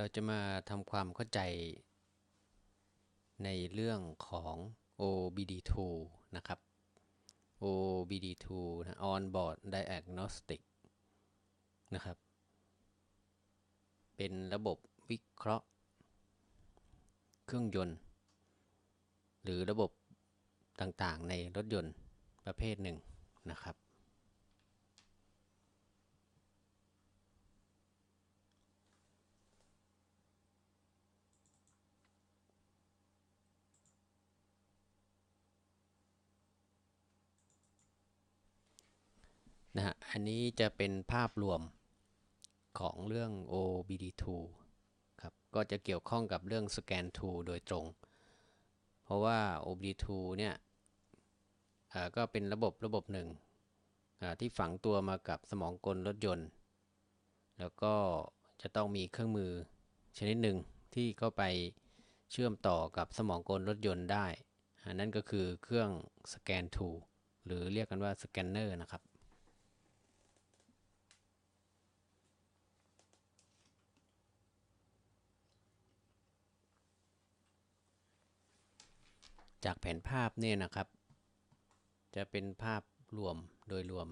เราจะมาทำความเข้าใจในเรื่องของ OBD2 นะครับ OBD2 นะ On Board Diagnostic นะครับ เป็นระบบวิเคราะห์ เครื่องยนต์ หรือระบบต่างๆในรถยนต์ประเภทหนึ่งนะครับ นะฮะ อันนี้จะเป็นภาพรวมของเรื่อง OBD2 ครับ ก็จะเกี่ยวข้องกับเรื่อง Scan 2โดยตรง เพราะว่า OBD2 เนี่ยก็เป็นระบบระบบหนึ่งที่ฝังตัวมากับสมองกลรถยนต์ แล้วก็จะต้องมีเครื่องมือชนิดหนึ่งที่เข้าไปเชื่อมต่อกับสมองกลรถยนต์ได้นนั่นก็คือเครื่อง Scan 2หรือเรียกกันว่าสแกนเนอร์นะครับ จากแผนภาพเนี่ยนะครับ จะเป็นภาพรวมโดยรวม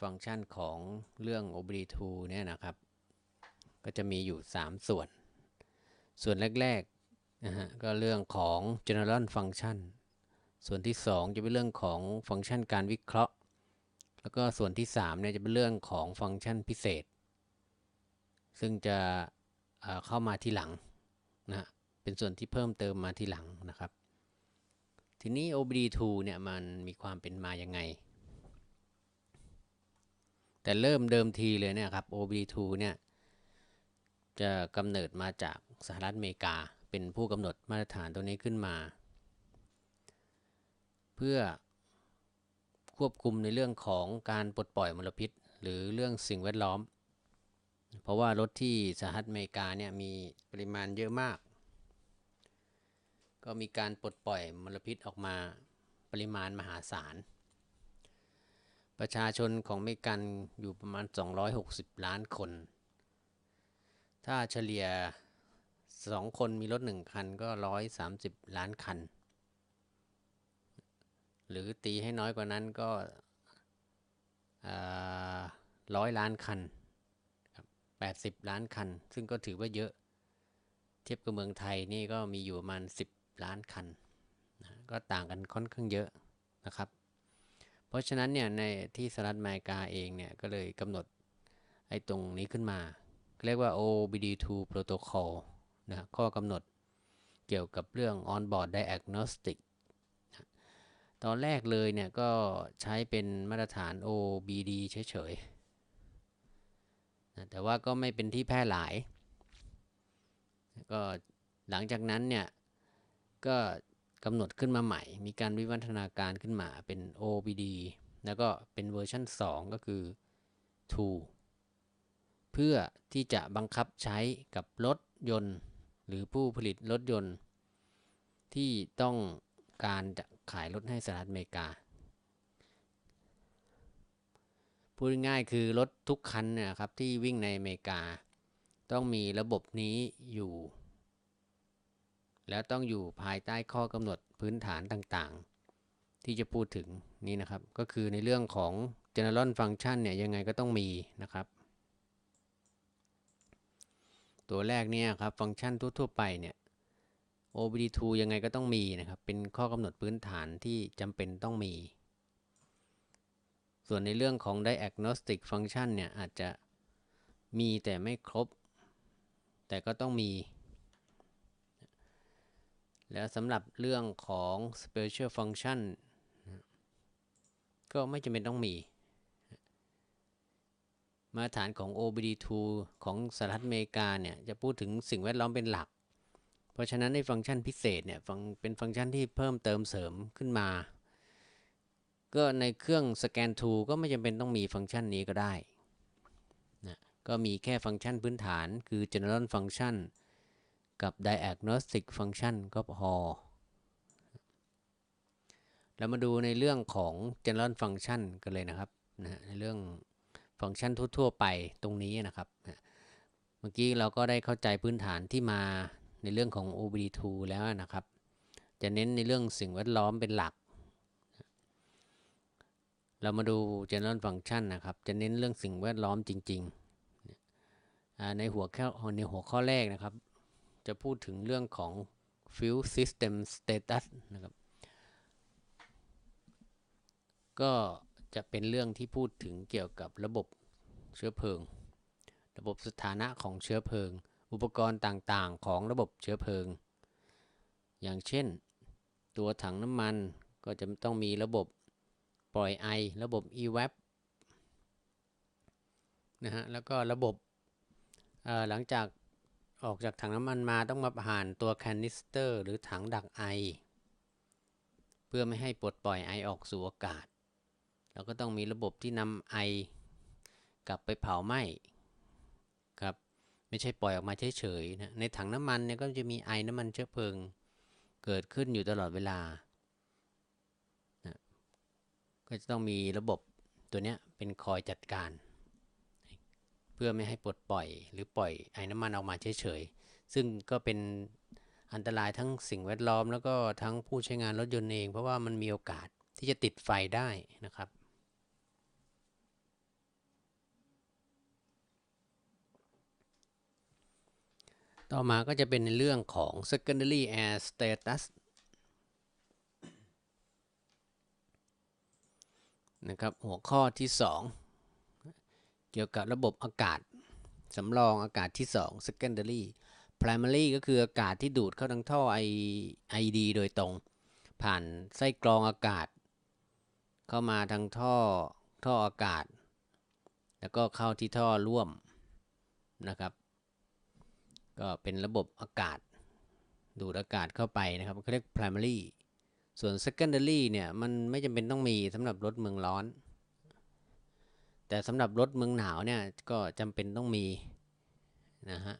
ฟังก์ชันของเรื่อง OBD2 เนี่ยนะครับ ก็จะมีอยู่ 3 ส่วน ส่วนแรกๆนะฮะก็เรื่องของ general function ส่วนที่ 2 จะเป็นเรื่องของฟังก์ชันการวิเคราะห์ แล้วก็ส่วนที่3เนี่ยจะเป็นเรื่องของฟังก์ชันพิเศษ ซึ่งจะเข้ามาที่หลังนะฮะ เป็นส่วนที่เพิ่มเติมมาทีหลังนะครับ ทีนี้ OBD2 เนี่ยมันมีความเป็นมายังไง แต่เริ่มเดิมทีเลยเนี่ยครับ OBD2 เนี่ยจะกำเนิดมาจากสหรัฐอเมริกาเป็นผู้กำหนดมาตรฐานตัวนี้ขึ้นมา เพื่อควบคุมในเรื่องของการปลดปล่อยมลพิษ หรือเรื่องสิ่งแวดล้อม เพราะว่ารถที่สหรัฐอเมริกาเนี่ยมีปริมาณเยอะมาก ก็มีการปลดปล่อยมลพิษออกมาปริมาณมหาศาล ประชาชนของเมกันอยู่ประมาณ 260 ล้านคน ถ้าเฉลี่ย 2 คนมีรถ 1 คันก็ 130 ล้านคัน หรือตีให้น้อยกว่านั้นก็ร้อยล้านคัน 80 ล้านคัน ซึ่งก็ถือว่าเยอะ เทียบกับเมืองไทยนี่ก็มีอยู่ประมาณ 10 ล้านคันนะก็ต่างกันค่อนข้างเยอะนะครับ เพราะฉะนั้นเนี่ยในที่สหรัฐอเมริกาเองเนี่ยก็เลยกำหนดไอ้ตรงนี้ขึ้นมา เรียกว่า OBD2 Protocol นะข้อกำหนดเกี่ยวกับเรื่อง On-board Diagnostic นะตอนแรกเลยเนี่ยก็ใช้เป็นมาตรฐาน OBD เฉยๆนะแต่ว่าก็ไม่เป็นที่แพร่หลาย ก็หลังจากนั้นเนี่ย ก็กำหนดขึ้นมาใหม่ มีการวิวัฒนาการขึ้นมาเป็น OBD แล้วก็เป็นเวอร์ชัน2 ก็คือ2เพื่อที่จะบังคับใช้กับรถยนต์ หรือผู้ผลิตรถยนต์ ที่ต้องการจะขายรถให้สหรัฐอเมริกา พูดง่ายๆคือรถทุกคันนี่ยครับที่วิ่งในอเมริกา ต้องมีระบบนี้อยู่ แล้วต้องอยู่ภายใต้ข้อกำหนดพื้นฐานต่างๆ ที่จะพูดถึงนี่นะครับ ก็คือในเรื่องของ general function เนี่ยยังไงก็ต้องมีนะครับ ตัวแรกเนี่ยครับฟังก์ชันทั่วๆไปเนี่ย OBD2 ยังไงก็ต้องมีนะครับ เป็นข้อกำหนดพื้นฐานที่จำเป็นต้องมี ส่วนในเรื่องของ diagnostic function เนี่ยอาจจะมีแต่ไม่ครบ แต่ก็ต้องมี แล้วสำหรับเรื่องของ special function ก็ไม่จำเป็นต้องมี มาตรฐานของ OBD2 ของสหรัฐอเมริกาเนี่ย จะพูดถึงสิ่งแวดล้อมเป็นหลัก เพราะฉะนั้นในฟังก์ชันพิเศษเนี่ยเป็นฟังก์ชันที่เพิ่มเติมเสริมขึ้นมา ก็ในเครื่องสแกน2ก็ไม่จำเป็นต้องมีฟังก์ชันนี้ก็ได้นะก็มีแค่ฟังก์ชันพื้นฐานคือ general function กับ diagnostic function ก็พอ แล้วมาดูในเรื่องของ general function กันเลยนะครับนะในเรื่องฟังก์ชันทั่ว ๆ ไปตรงนี้นะครับ เมื่อกี้เราก็ได้เข้าใจพื้นฐานที่มาในเรื่องของ OBD2 แล้วนะครับ จะเน้นในเรื่องสิ่งแวดล้อมเป็นหลัก เรามาดู general function นะครับ จะเน้นเรื่องสิ่งแวดล้อมจริง ๆ ในหัวข้อในหัวข้อแรกนะครับ จะพูดถึงเรื่องของ fuel system status นะครับ ก็จะเป็นเรื่องที่พูดถึงเกี่ยวกับระบบเชื้อเพลิง ระบบสถานะของเชื้อเพลิง อุปกรณ์ต่างๆ ของระบบเชื้อเพลิง อย่างเช่น ตัวถังน้ำมันก็จะต้องมีระบบปล่อยไอ ระบบ evap นะฮะ แล้วก็ระบบหลังจาก ออกจากถังน้ำมันมาต้องมาผ่านตัวแคนิสเตอร์ หรือถังดักไอ เพื่อไม่ให้ปลดปล่อยไอออกสู่อากาศแล้วก็ต้องมีระบบที่นำไอกลับไปเผาไหม้ครับไม่ใช่ปล่อยออกมาเฉยๆนะในถังน้ำมันเนี่ยก็จะมีไอน้ำมันเชื้อเพลิง เกิดขึ้นอยู่ตลอดเวลานะก็จะต้องมีระบบตัวนี้เป็นคอยจัดการ พื่อไม่ให้ปลดปล่อย หรือปล่อยไอ้น้ำมันออกมาเฉยๆ ซึ่งก็เป็นอันตรายทั้งสิ่งแวดล้อม แล้วก็ทั้งผู้ใช้งานรถยนต์เอง เพราะว่ามันมีโอกาสที่จะติดไฟได้นะครับ ต่อมาก็จะเป็นในเรื่องของ secondary air status นะครับหัวข้อที่ 2 เกี่ยวกับระบบอากาศสำรองอากาศที่ 2 secondary primary ก็คืออากาศที่ดูดเข้าทางท่อ I ID โดยตรง ผ่านไส้กรองอากาศ เข้ามาทางท่อท่ออากาศ แล้วก็เข้าที่ท่อร่วมนะครับ ก็เป็นระบบอากาศ ดูดอากาศเข้าไปนะครับเขาเรียก primary ส่วน secondary เนี่ย มันไม่จำเป็นต้องมีสำหรับรถเมืองร้อน แต่สำหรับรถเมืองหนาวเนี่ยก็จำเป็นต้องมีนะฮะ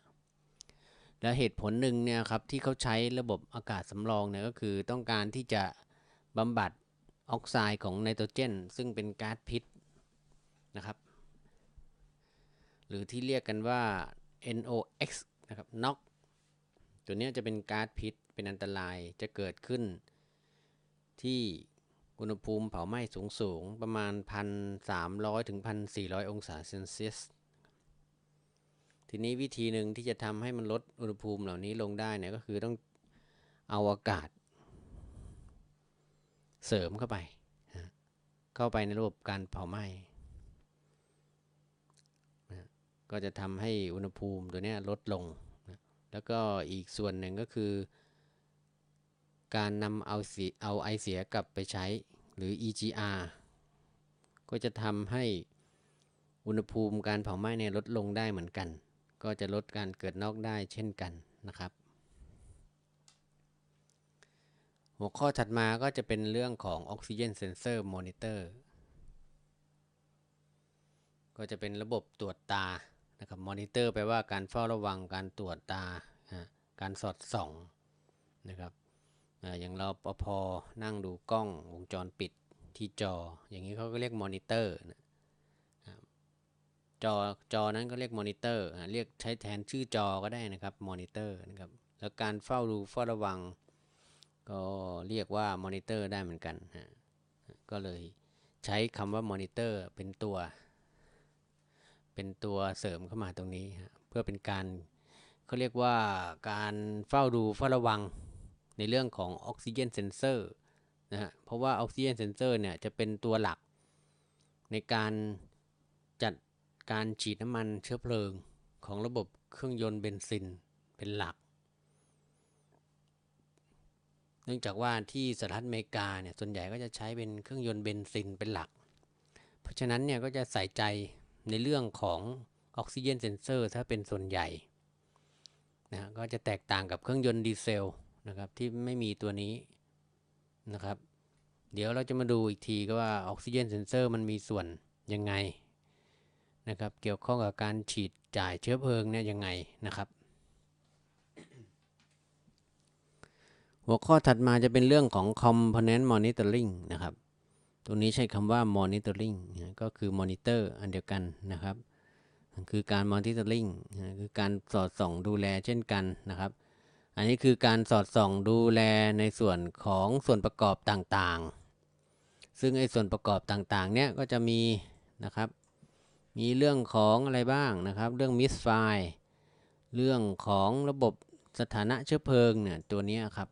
แล้วเหตุผลหนึ่งเนี่ยครับที่เขาใช้ระบบอากาศสำรองเนี่ยก็คือต้องการที่จะบำบัดออกไซด์ของไนโตรเจน ซึ่งเป็นก๊าซพิษนะครับ หรือที่เรียกกันว่า NOx นะครับ NOx ตัวนี้จะเป็นก๊าซพิษเป็นอันตรายจะเกิดขึ้นที่ อุณหภูมิเผาไหม้สูงสูงประมาณ 1,300ถึง1,400 องศาเซนเซียส ทีนี้วิธีหนึ่งที่จะทำให้มันลดอุณหภูมิเหล่านี้ลงได้เนี่ยก็คือต้องเอาอากาศ เสริมเข้าไป เข้าไปในระบบการเผาไหม้ก็จะทำให้อุณหภูมิตัวนี้ลดลง แล้วก็อีกส่วนหนึ่งก็คือ การนำเอาสีเอาไอเสียกลับไปใช้ หรือ EGR ก็จะทำให้อุณหภูมิการเผาไหม้เนี่ยลดลงได้เหมือนกัน ก็จะลดการเกิดนอกได้เช่นกันนะครับ หัวข้อถัดมาก็จะเป็นเรื่องของออกซิเจนเซนเซอร์มอนิเตอร์ก็จะเป็นระบบตรวจตานะครับมอนิเตอร์แปลว่าการเฝ้าระวังการตรวจตา การสอดส่องนะครับ อย่างเราปพนั่งดูกล้องวงจรปิดที่จอ อย่างนี้เขาก็เรียกมอนิเตอร์นะจอจอนั้นก็เรียกมอนิเตอร์เรียกใช้แทนชื่อจอก็ได้นะครับมอนิเตอร์นะครับแล้วการเฝ้าดูเฝ้าระวัง ก็เรียกว่ามอนิเตอร์ได้เหมือนกันนะก็เลยใช้คำว่ามอนิเตอร์เป็นตัว เป็นตัวเสริมเข้ามาตรงนี้เพื่อเป็นการเขาเรียกว่าการเฝ้าดูเฝ้าระวัง ในเรื่องของออกซิเจนเซนเซอร์นะฮะ เพราะว่าออกซิเจนเซนเซอร์เนี่ยจะเป็นตัวหลัก ในการจัดการฉีดน้ำมันเชื้อเพลิงของระบบเครื่องยนต์เบนซินเป็นหลัก เนื่องจากว่าที่สหรัฐอเมริกาเนี่ยส่วนใหญ่ก็จะใช้เป็นเครื่องยนต์เบนซินเป็นหลัก เพราะฉะนั้นเนี่ยก็จะใส่ใจในเรื่องของออกซิเจนเซนเซอร์ถ้าเป็นส่วนใหญ่นะก็จะแตกต่างกับเครื่องยนต์ดีเซล นะครับที่ไม่มีตัวนี้นะครับ เดี๋ยวเราจะมาดูอีกทีก็ว่าออกซิเจนเซนเซอร์มันมีส่วนยังไงนะครับเกี่ยวข้องกับการฉีดจ่ายเชื้อเพลิงเนี่ยยังไงนะครับ หัวข้อถัดมาจะเป็นเรื่องของ component monitoring นะครับตรงนี้ใช้คำว่า monitoring นะก็คือ monitor อันเดียวกันนะครับ คือการ monitoring นะคือการสอดส่องดูแลเช่นกันนะครับ อันนี้คือการสอดส่องดูแลในส่วนของส่วนประกอบต่างๆ ซึ่งไอ้ส่วนประกอบต่างๆ เนี่ยก็จะมีนะครับ มีเรื่องของอะไรบ้างนะครับ เรื่อง misfire เรื่องของระบบสถานะเชื้อเพลิงเนี่ยตัวนี้ครับ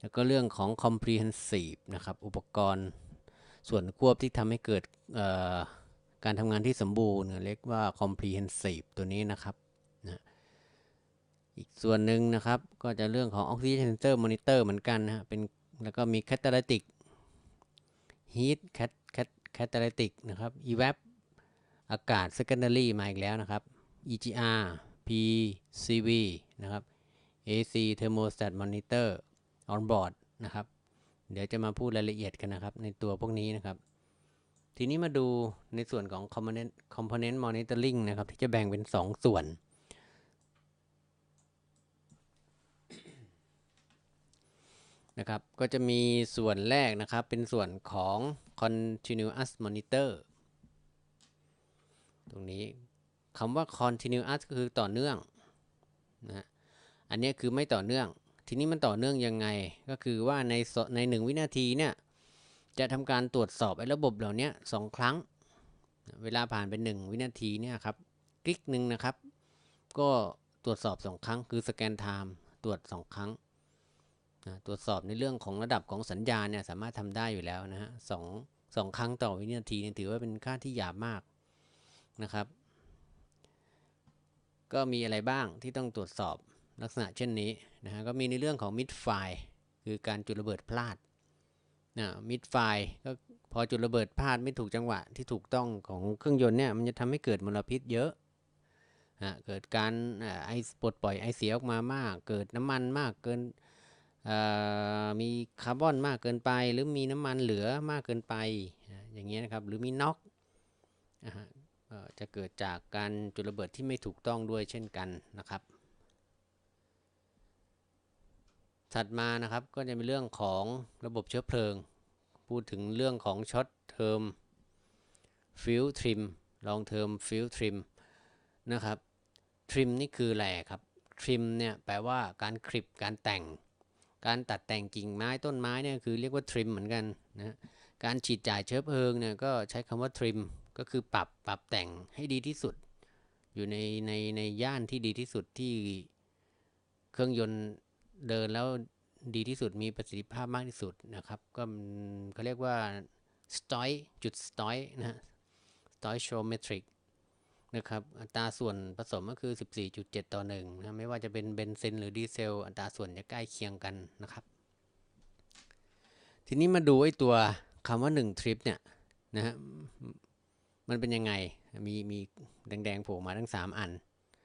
แล้วก็เรื่องของ comprehensive นะครับ อุปกรณ์ส่วนควบที่ทำให้เกิดการทำงานที่สมบูรณ์เรียกว่า comprehensive ตัวนี้นะครับ อีกส่วนหนึ่งนะครับ ก็จะเรื่องของ oxygen sensor monitor เหมือนกันนะฮะเป็นแล้วก็มี catalytic heat cat cat catalytic นะครับ evap อากาศ secondary มาอีกแล้วนะครับ EGR PCV นะครับ AC thermostat monitor on board นะครับ เดี๋ยวจะมาพูดรายละเอียดกันนะครับ ในตัวพวกนี้นะครับ ทีนี้มาดูในส่วนของ component component monitoring นะครับ ที่จะแบ่งเป็น 2 ส่วน นะครับ ก็จะมีส่วนแรกนะครับ เป็นส่วนของ continuous monitor ตรงนี้คำว่า continuous ก็คือต่อเนื่องนะอันนี้คือไม่ต่อเนื่อง ทีนี้มันต่อเนื่องยังไง ก็คือว่าในในหนึ่งวินาทีเนี่ย จะทำการตรวจสอบไอ้ระบบเหล่านี้สองครั้ง เวลาผ่านไปหนึ่งวินาทีเนี่ยครับ คลิกหนึ่งนะครับ ก็ตรวจสอบสองครั้ง คือสแกนไทม์ตรวจสองครั้ง นะตรวจสอบในเรื่องของระดับของสัญญาณเนี่ยสามารถทำได้อยู่แล้วนะฮะสองสองครั้งต่อวินาทีเนี่ยถือว่าเป็นค่าที่หยาบมากนะครับ ก็มีอะไรบ้างที่ต้องตรวจสอบลักษณะเช่นนี้นะฮะก็มีในเรื่องของมิดไฟคือการจุดระเบิดพลาดนะมิดไฟก็พอจุดระเบิดพลาดไม่ถูกจังหวะที่ถูกต้องของเครื่องยนต์เนี่ยมันจะทำให้เกิดมลพิษเยอะนะเกิดการไอปลดปล่อยไอเสียออกมามาก เกิดน้ำมันมากเกิน มีคาร์บอนมากเกินไป หรือมีน้ำมันเหลือมากเกินไป อย่างเงี้ยนะครับ หรือมีน็อกจะเกิดจากการจุดระเบิดที่ไม่ถูกต้องด้วยเช่นกันนะครับ ถัดมานะครับก็จะเป็นเรื่องของระบบเชื้อเพลิง พูดถึงเรื่องของช็อตเทอมฟิลทริมลองเทอมฟิลทริมนะครับทริมนี่คืออะไรครับทริมเนี่ยแปลว่าการคลิปการแต่ง การตัดแต่งกิ่งไม้ต้นไม้เนี่ยคือเรียกว่าทริมเหมือนกันนะการฉีดจ่ายเชื้อเพลิงเนี่ยก็ใช้คำว่าทริมก็คือปรับปรับแต่งให้ดีที่สุด อยู่ในในในย่านที่ดีที่สุดที่เครื่องยนต์เดินแล้วดีที่สุดมีประสิทธิภาพมากที่สุดนะครับ ก็เขาเรียกว่า stoi จุด stoi นะ stoichiometric นะครับ อัตราส่วนผสมก็คือ 14.7 ต่อ1นะไม่ว่าจะเป็นเบนซินหรือดีเซล อัตราส่วนจะใกล้เคียงกันนะครับ ทีนี้มาดูไอ้ตัวคำว่า 1 ทริปเนี่ยนะฮะมันเป็นยังไง มีมีแดงๆโผล่มาทั้ง 3 อัน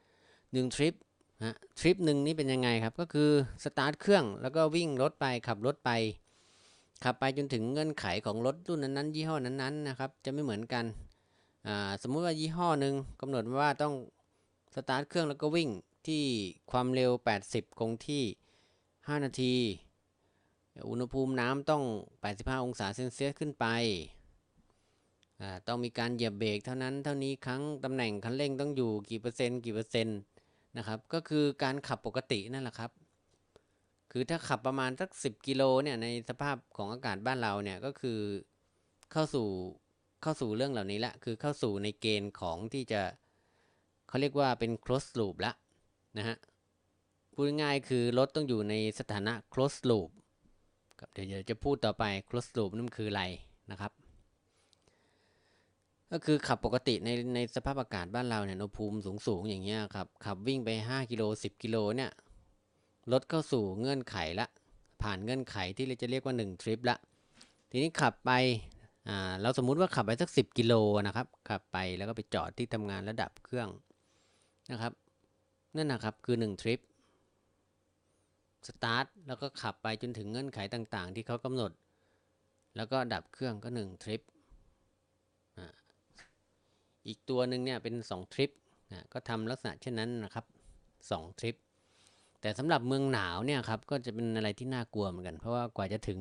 1 ทริปนะทริปหนึ่งนี่เป็นยังไงครับ ก็คือสตาร์ทเครื่องแล้วก็วิ่งรถไปขับรถไป ขับไปจนถึงเงื่อนไขของรถรุ่นนั้นๆ ยี่ห้อนั้นๆนะครับ จะไม่เหมือนกัน สมมุติว่ายี่ห้อหนึ่งกำหนดว่าต้องสตาร์ทเครื่องแล้วก็วิ่งที่ความเร็ว 80 คงที่ 5 นาที อุณหภูมิน้ำต้อง 85 องศาเซนเซียสขึ้นไป ต้องมีการเหยียบเบรกเท่านั้นเท่านี้ครั้งตำแหน่งคันเร่งต้องอยู่กี่เปอร์เซ็นต์กี่เปอร์เซ็นต์นะครับก็คือการขับปกตินั่นแหละครับ คือถ้าขับประมาณสัก 10 กิโลเนี่ยในสภาพของอากาศบ้านเราเนี่ยก็คือเข้าสู่ เข้าสู่เรื่องเหล่านี้ละ คือเข้าสู่ในเกณฑ์ของที่จะเขาเรียกว่าเป็น close loop ละนะฮะพูดง่ายคือรถต้องอยู่ในสถานะ close loop เดี๋ยวจะพูดต่อไป close loop นั่นคืออะไรนะครับ ก็คือขับปกติในในสภาพอากาศบ้านเราเนี่ยอุณหภูมิสูงสูงอย่างเงี้ยครับขับวิ่งไป 5กิโล10กิโลเนี่ยรถเข้าสู่เงื่อนไขละ ผ่านเงื่อนไขที่เราจะเรียกว่า 1 ทริปละ ทีนี้ขับไป เราสมมุติว่าขับไปสัก 10 กิโลนะครับขับไปแล้วก็ไปจอดที่ทำงานระดับเครื่องนะครับนั่นนะครับคือ1ทริปสตาร์ทแล้วก็ขับไปจนถึงเงื่อนไขต่างๆ ที่เขากำหนด แล้วก็ดับเครื่องก็1ทริปอีกตัวหนึ่งเนี่ยเป็น2ทริปนะก็ทำลักษณะเช่นนั้นนะครับ2ทริปแต่สำหรับเมืองหนาวเนี่ยครับก็จะเป็นอะไรที่น่ากลัวเหมือนกัน เพราะว่ากว่าจะถึง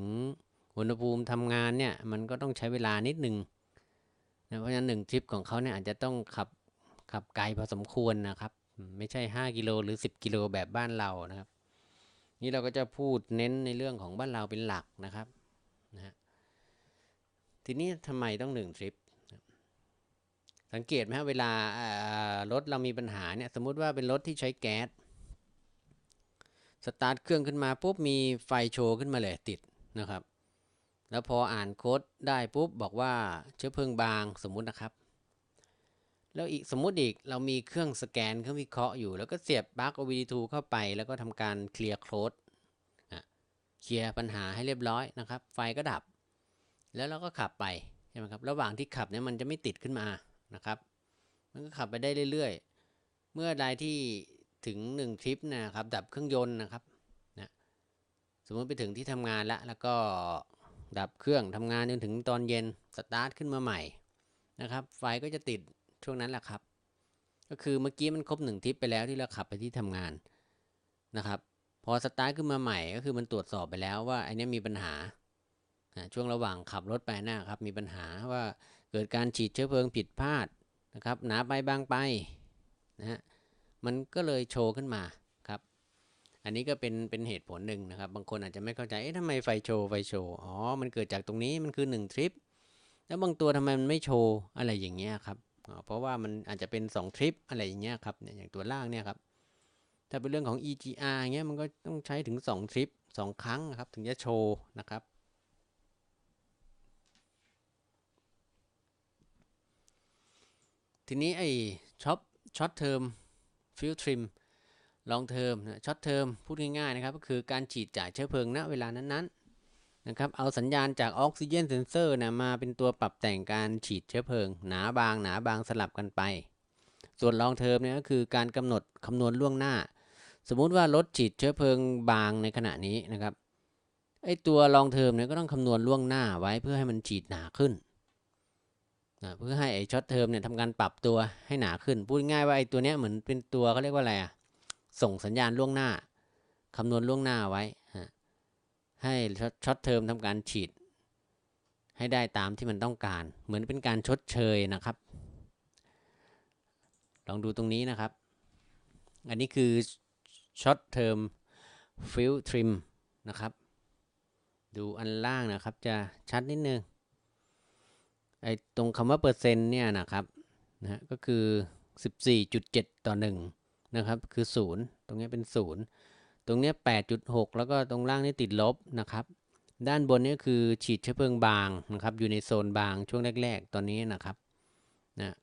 อุณหภูมิทำงานเนี่ยมันก็ต้องใช้เวลานิดนึงนะเพราะฉะนั้นหนึ่งทริปของเขาเนี่ยอาจจะต้องขับขับไกลพอสมควรนะครับ ไม่ใช่ 5 กิโลหรือ 10 กิโลแบบบ้านเรานะครับ นี่เราก็จะพูดเน้นในเรื่องของบ้านเราเป็นหลักนะครับนะฮะทีนี้ทำไมต้องหนึ่งทริป สังเกตไหมฮะเวลาอ่ารถเรามีปัญหาเนี่ยสมมุติว่าเป็นรถที่ใช้แก๊สสตาร์ทเครื่องขึ้นมาปุ๊บมีไฟโชว์ขึ้นมาเลยติดนะครับ แล้วพออ่านโค้ดได้ปุ๊บบอกว่าเชื้อเพลิงบางสมมุตินะครับ แล้วอีกสมมุติอีกเรามีเครื่องสแกนเครื่องวิเคราะห์อยู่ แล้วก็เสียบปลั๊ก OBD2 เข้าไป แล้วก็ทำการเคลียร์โค้ดเคลียร์ปัญหาให้เรียบร้อยนะครับ ไฟก็ดับ แล้วเราก็ขับไปใช่ไหมครับ ระหว่างที่ขับเนี่ยมันจะไม่ติดขึ้นมานะครับ มันก็ขับไปได้เรื่อยๆ เมื่อใดที่ถึงหนึ่งทริปนะครับ ดับเครื่องยนต์นะครับนะสมมติไปถึงที่ทำงานแล้วแล้วก็ ดับเครื่องทำงานจนถึงตอนเย็นสตาร์ทขึ้นมาใหม่นะครับ ไฟก็จะติดช่วงนั้นแหละครับ ก็คือเมื่อกี้มันครบหนึ่งทิปไปแล้วที่เราขับไปที่ทำงานนะครับ พอสตาร์ทขึ้นมาใหม่ก็คือมันตรวจสอบไปแล้วว่าไอ้นี้มีปัญหาช่วงระหว่างขับรถไปนะครับ มีปัญหาว่าเกิดการฉีดเชื้อเพลิงผิดพลาดนะครับ หนาไปบางไปนะฮะมันก็เลยโชว์ขึ้นมา อันนี้ก็เป็นเป็นเหตุผลหนึ่งนะครับ บางคนอาจจะไม่เข้าใจ เอ๊ะทำไมไฟโชว์ไฟโชว์ อ๋อ มันเกิดจากตรงนี้มันคือ1ทริป แล้วบางตัวทำไมมันไม่โชว์อะไรอย่างเงี้ยครับ เพราะว่ามันอาจจะเป็น2ทริปอะไรอย่างเงี้ยครับเนี่ยอย่างตัวล่างเนี่ยครับ ถ้าเป็นเรื่องของ EGR เงี้ยมันก็ต้องใช้ถึง2ทริป2 ครั้งนะครับถึงจะโชว์นะครับทีนี้ไอ้ช็อปช็อตเทอมฟิลทริม องเทอมนะช็อตเทอมพูดง่ายๆนะครับ ก็คือการฉีดจ่ายเชื้อเพลิงณเวลานั้นๆนะครับ เอาสัญญาณจากออกซิเจนเซนเซอร์นะมาเป็นตัวปรับแต่งการฉีดเชื้อเพลิง หนาบางหนาบางสลับกันไป ส่วนลองเทอมเนี่ยก็คือการกำหนดคำนวณล่วงหน้า สมมุติว่ารถฉีดเชื้อเพลิงบางในขณะนี้นะครับไอตัวลองเทอมเนี่ยก็ต้องคำนวณล่วงหน้าไว้เพื่อให้มันฉีดหนาขึ้นนะเพื่อให้ไอช็อตเทอมเนี่ยทำการปรับตัวให้หนาขึ้น พูดง่ายว่าไอตัวเนี้ยเหมือนเป็นตัวเขาเรียกว่าอะไรอะ ส่งสัญญาณล่วงหน้าคำนวณล่วงหน้าไว้ ให้ช็อตเทอมทำการฉีด ให้ได้ตามที่มันต้องการ เหมือนเป็นการชดเชยนะครับ ลองดูตรงนี้นะครับ อันนี้คือช็อตเทอมฟิลทริมนะครับ ดูอันล่างนะครับจะชัดนิดนึงไอ้ตรงคำว่าเปอร์เซ็นต์เนี่ยนะครับนะก็คือ 14.7 ต่อ 1 นะครับคือ 0 ตรงนี้เป็น 0 ตรงนี้ 8.6 แล้วก็ตรงล่างนี่ติดลบนะครับ ด้านบนนี่คือฉีดเชื้อเพลิงบางนะครับ อยู่ในโซนบางช่วงแรก ๆ ตอนนี้นะครับนะ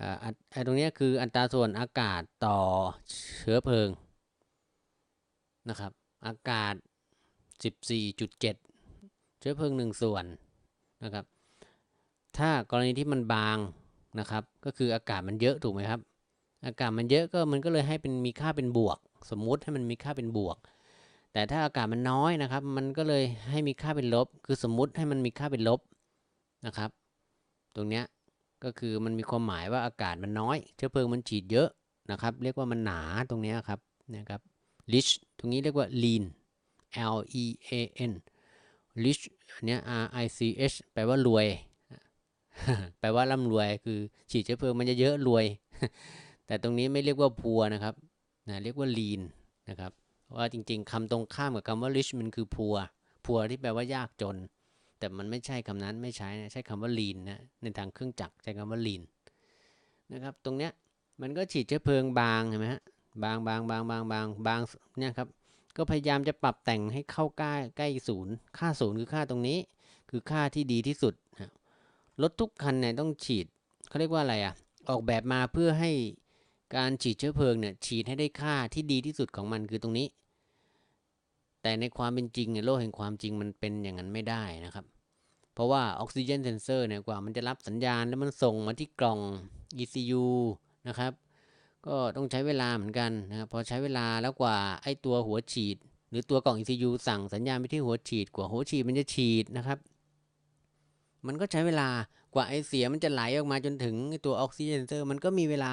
อ่าอันไอ้ตรงนี้คืออัตราส่วนอากาศต่อเชื้อเพลิงนะครับ อากาศ 14.7 เชื้อเพลิง 1 ส่วนนะครับ ถ้ากรณีที่มันบางนะครับ ก็คืออากาศมันเยอะถูกไหมครับ อากาศมันเยอะก็มันก็เลยให้เป็นมีค่าเป็นบวก สมมุติให้มันมีค่าเป็นบวก แต่ถ้าอากาศมันน้อยนะครับ มันก็เลยให้มีค่าเป็นลบ คือสมมุติให้มันมีค่าเป็นลบนะครับ ตรงเนี้ยก็คือมันมีความหมายว่าอากาศมันน้อย เชื้อเพลิงมันฉีดเยอะนะครับ เรียกว่ามันหนาตรงเนี้ยครับนะครับ rich ตรงนี้เรียกว่า lean L E A N rich อันเนี้ย R I C H แปลว่ารวย แปลว่าร่ำรวย คือฉีดเชื้อเพลิงมันจะเยอะรวย แต่ตรงนี้ไม่เรียกว่าพัวนะครับนะเรียกว่า lean นะครับเพราะว่าจริงๆคำตรงข้ามกับคำว่า rich มันคือพัวพัวที่แปลว่ายากจน แต่มันไม่ใช่คำนั้นไม่ใช้นะใช้คำว่า lean นะในทางเครื่องจักรใช้คำว่า lean นะครับ ตรงเนี้ยมันก็ฉีดเชื้อเพลิงบางเห็นไหมฮะบางบางบางบางบางบางเนี่ยครับก็พยายามจะปรับแต่งให้เข้าใกล้ใกล้ศูนย์ค่าศูนย์คือค่าตรงนี้ คือค่าที่ดีที่สุดรถทุกคันเนี่ยต้องฉีดเขาเรียกว่าอะไรอะ่ะออกแบบมาเพื่อให้ การฉีดเชื้อเพลิงเนี่ยฉีดให้ได้ค่าที่ดีที่สุดของมันคือตรงนี้ แต่ในความเป็นจริงเนี่ยโลกแห่งความจริงมันเป็นอย่างนั้นไม่ได้นะครับ เพราะว่าออกซิเจนเซนเซอร์เนี่ยกว่ามันจะรับสัญญาณแล้วมันส่งมาที่กล่อง ECU นะครับ ก็ต้องใช้เวลาเหมือนกันนะครับพอใช้เวลาแล้วกว่าไอ้ตัวหัวฉีด หรือตัวกล่อง ECU สั่งสัญญาณไปที่หัวฉีดกว่าหัวฉีดมันจะฉีดนะครับ มันก็ใช้เวลากว่าไอเสียมันจะไหลออกมาจนถึงตัวออกซิเจนเซอร์ มันก็มีเวลา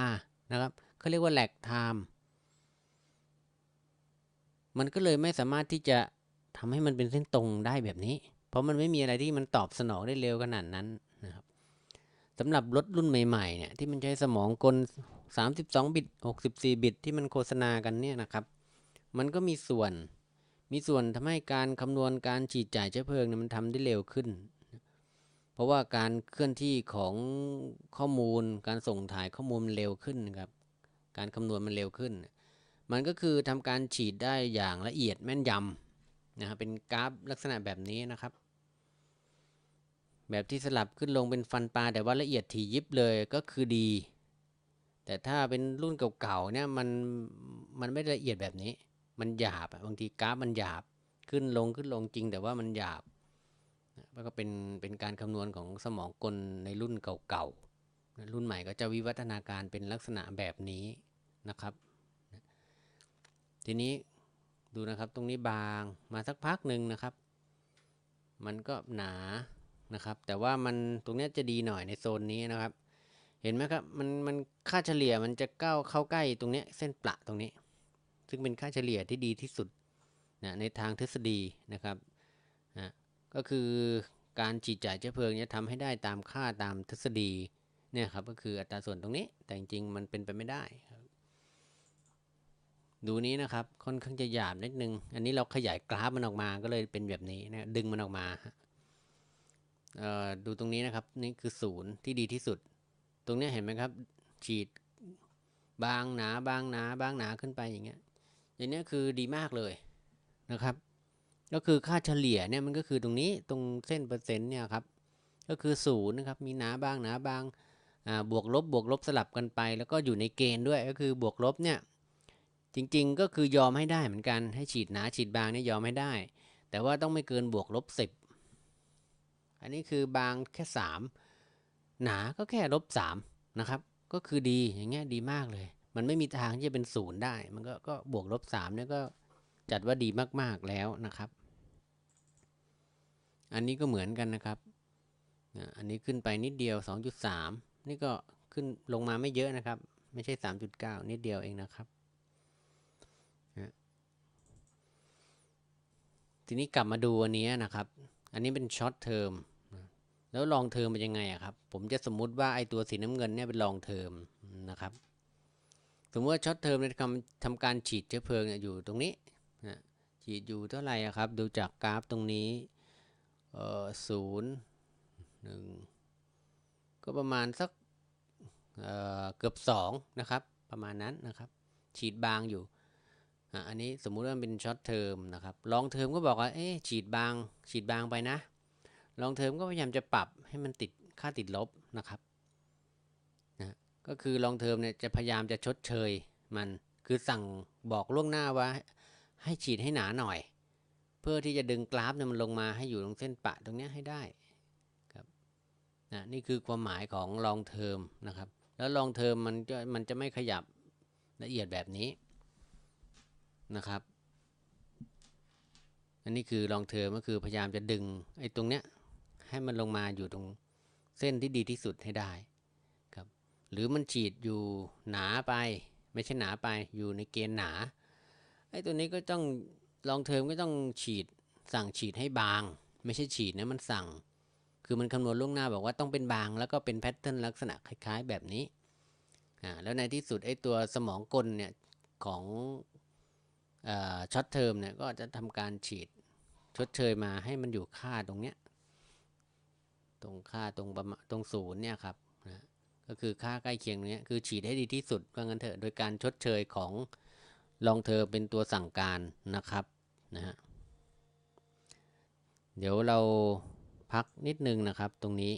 นะครับ เขาเรียกว่าแลกไทม์มันก็เลยไม่สามารถที่จะทำให้มันเป็นเส้นตรงได้แบบนี้ เพราะมันไม่มีอะไรที่มันตอบสนองได้เร็วขนาดนั้นนะครับสำหรับรถรุ่นใหม่ๆเนี่ยที่มันใช้สมองกล 32 บิต 64 บิต ที่มันโฆษณากันเนี่ยนะครับ มันก็มีส่วน มีส่วนทำให้การคำนวณการฉีดจ่ายเชื้อเพลิงเนี่ยมันทำได้เร็วขึ้น เพราะว่าการเคลื่อนที่ของข้อมูล การส่งถ่ายข้อมูลมันเร็วขึ้นครับ การคำนวณมันเร็วขึ้น มันก็คือทำการฉีดได้อย่างละเอียดแม่นยำนะครับเป็นกราฟลักษณะแบบนี้นะครับ แบบที่สลับขึ้นลงเป็นฟันปลาแต่ว่าละเอียดถี่ยิบเลยก็คือดี แต่ถ้าเป็นรุ่นเก่าๆเนี่ยมันมันไม่ละเอียดแบบนี้ มันหยาบบางทีกราฟมันหยาบขึ้นลงขึ้นลงจริง แต่ว่ามันหยาบแล้วก็เป็นเป็นการคำนวณของสมองกลในรุ่นเก่าๆรุ่นใหม่ก็จะวิวัฒนาการเป็นลักษณะแบบนี้ นะครับ ทีนี้ดูนะครับตรงนี้บางมาสักพักหนึ่งนะครับ มันก็หนานะครับ แต่ว่ามันตรงนี้จะดีหน่อยในโซนนี้นะครับ เห็นไหมครับมันมันค่าเฉลี่ยมันจะก้าวเข้าใกล้ตรงนี้เส้นประตรงนี้ ซึ่งเป็นค่าเฉลี่ยที่ดีที่สุดนะในทางทฤษฎีนะครับนะก็คือการฉีดจ่ายเชื้อเพลิงเนี่ยทำให้ได้ตามค่าตามทฤษฎีเนี่ยครับก็คืออัตราส่วนตรงนี้แต่จริงๆมันเป็นไปไม่ได้ครับ ดูนี้นะครับค่อนข้างจะหยาบนิดนึง อันนี้เราขยายกราฟมันออกมาก็เลยเป็นแบบนี้นะดึงมันออกมาดูตรงนี้นะครับนี่คือศูนย์ที่ดีที่สุด ตรงนี้เห็นไหมครับ ฉีดบางหนาบางหนาบางหนาขึ้นไปอย่างเงี้ยอย่างเนี้ยคือดีมากเลยนะครับ ก็คือค่าเฉลี่ยเนี่ยมันก็คือตรงนี้ตรงเส้นเปอร์เซ็นต์เนี่ยครับก็คือศูนย์นะครับมีหนาบางหนาบางบวกลบบวกลบสลับกันไป แล้วก็อยู่ในเกณฑ์ด้วยก็คือบวกลบเนี่ย จริงๆ ก็คือยอมให้ได้เหมือนกัน ให้ฉีดหนาฉีดบางเนี่ยยอมให้ได้ แต่ว่าต้องไม่เกินบวกลบสิบอันนี้คือบางแค่สามหนาก็แค่ลบสามนะครับ ก็คือดีอย่างเงี้ยดีมากเลย มันไม่มีทางที่จะเป็นศูนย์ได้ มันก็ก็บวกลบสามเนี่ยก็จัดว่าดีมากๆแล้วนะครับ อันนี้ก็เหมือนกันนะครับ อันนี้ขึ้นไปนิดเดียว 2.3 นี่ก็ขึ้นลงมาไม่เยอะนะครับ ไม่ใช่ 3.9 นิดเดียวเองนะครับนะ ทีนี้กลับมาดูอันนี้นะครับ อันนี้เป็นช็อตเทอมแล้วลองเทอมเป็นยังไงอะครับ ผมจะสมมุติว่าไอ้ตัวสีน้ำเงินเนี่ยเป็นลองเทอมนะครับ สมมติว่าช็อตเทอมในทำทำการฉีดเชื้อเพลิงอยู่ตรงนี้นะฉีดอยู่เท่าไหร่ครับ ดูจากกราฟตรงนี้เอ่อศูนย์หนึ่งก็ประมาณสักเออเกือบสองนะครับ ประมาณนั้นนะครับ ฉีดบางอยู่ อะอันนี้สมมุติว่ามันเป็นช็อตเทอมนะครับลองเทอมก็บอกว่าเอ๊ะฉีดบางฉีดบางไปนะ ลองเทอมก็พยายามจะปรับให้มันติดค่าติดลบนะครับนะก็คือลองเทอมเนี่ยจะพยายามจะชดเชยมันคือสั่งบอกล่วงหน้าว่าให้ฉีดให้หนาหน่อย เพื่อที่จะดึงกราฟเนี่ยมันลงมาให้อยู่ตรงเส้นปะตรงเนี้ยให้ได้ครับนะนี่คือความหมายของลองเทอมนะครับ แล้วลองเทอมมันจะมันจะไม่ขยับละเอียดแบบนี้ นะครับ อันนี้คือลองเทอมก็คือพยายามจะดึงไอ้ตรงเนี้ยให้มันลงมาอยู่ตรงเส้นที่ดีที่สุดให้ได้ครับหรือมันฉีดอยู่หนาไป ไม่ใช่หนาไปอยู่ในเกณฑ์หนาไอ้ตัวนี้ก็ต้องลองเทอมก็ต้องฉีดสั่งฉีดให้บาง ไม่ใช่ฉีดนะมันสั่ง คือมันคำนวณล่วงหน้าบอกว่าต้องเป็นบาง แล้วก็เป็นแพทเทิร์นลักษณะคล้าย ๆ แบบนี้อ่าแล้วในที่สุดไอ้ตัวสมองกลเนี่ยของ ช็อตเทอมเนี่ยก็จะทำการฉีดชดเชยมาให้มันอยู่ค่าตรงเนี้ยตรงค่าตรงประมาณตรงศูนย์เนี่ยครับนะก็คือค่าใกล้เคียงเนี้ยคือฉีดให้ดีที่สุดว่างั้นเถอะโดยการชดเชยของลองเทอเป็นตัวสั่งการนะครับนะฮะเดี๋ยวเราพักนิดนึงนะครับตรงนี้